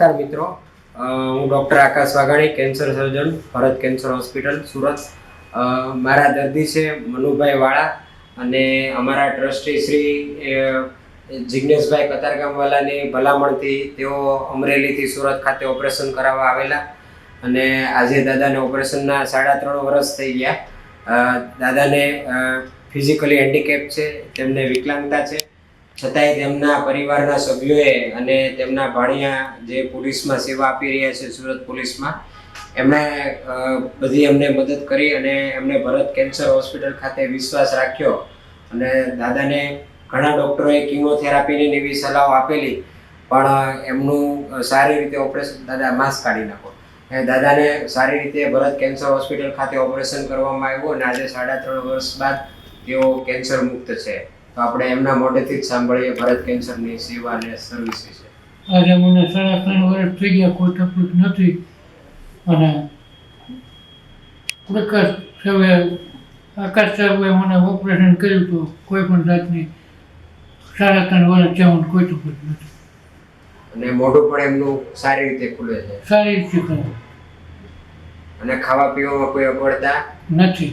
નમસ્કાર મિત્રો. હું doctor Akash Vaghani, cancer surgeon, Bharat cancer hospital, Surat. મારા દર્દી છે મનુભાઈ વાળા અને અમારા ટ્રસ્ટી શ્રી જિજ્ઞેશભાઈ કતારગામવાલાની ભલામણથી તેઓ અમરેલીથી સુરત ખાતે ઓપરેશન કરાવવા આવેલા અને આજે દાદાને ઓપરેશનના સાડા ત્રણ વર્ષ થઈ ગયા. દાદાને ફિઝિકલી હેન્ડીકેપ છે, તેમને વિકલાંગતા છે. છતાંય તેમના પરિવારના સભ્યોએ અને તેમના ભાણિયા જે પોલીસમાં સેવા આપી રહ્યા છે, સુરત પોલીસમાં, એમણે બધી એમને મદદ કરી અને એમને ભરત કેન્સર હોસ્પિટલ ખાતે વિશ્વાસ રાખ્યો. અને દાદાને ઘણા ડૉક્ટરોએ કિમોથેરાપીની એવી સલાહો આપેલી, પણ એમનું સારી રીતે ઓપરેશન, દાદા માસ્ક કાઢી નાખો. એ દાદાને સારી રીતે ભરત કેન્સર હોસ્પિટલ ખાતે ઓપરેશન કરવામાં આવ્યું અને આજે સાડા ત્રણ વર્ષ બાદ તેઓ કેન્સર મુક્ત છે. તો આપણે એમના મોઢેથી જ સાંભળીએ ભારત કેન્સરની સેવા અને સર્વિસ વિશે. આજે મને સાડા ત્રણ વર્ષ થઈ ગયા કોઈ તકલીફ નથી. અને પ્રકાશ સાહેબે આકાશ સાહેબે મને ઓપરેશન કર્યું હતું કોઈ પણ જાતની સાડા ત્રણ વર્ષ છે મને કોઈ તકલીફ નથી. અને મોઢું પણ એમનું સારી રીતે ખુલે છે. સારી રીતે ખુલે. અને ખાવા પીવામાં કોઈ અગવડતા નથી.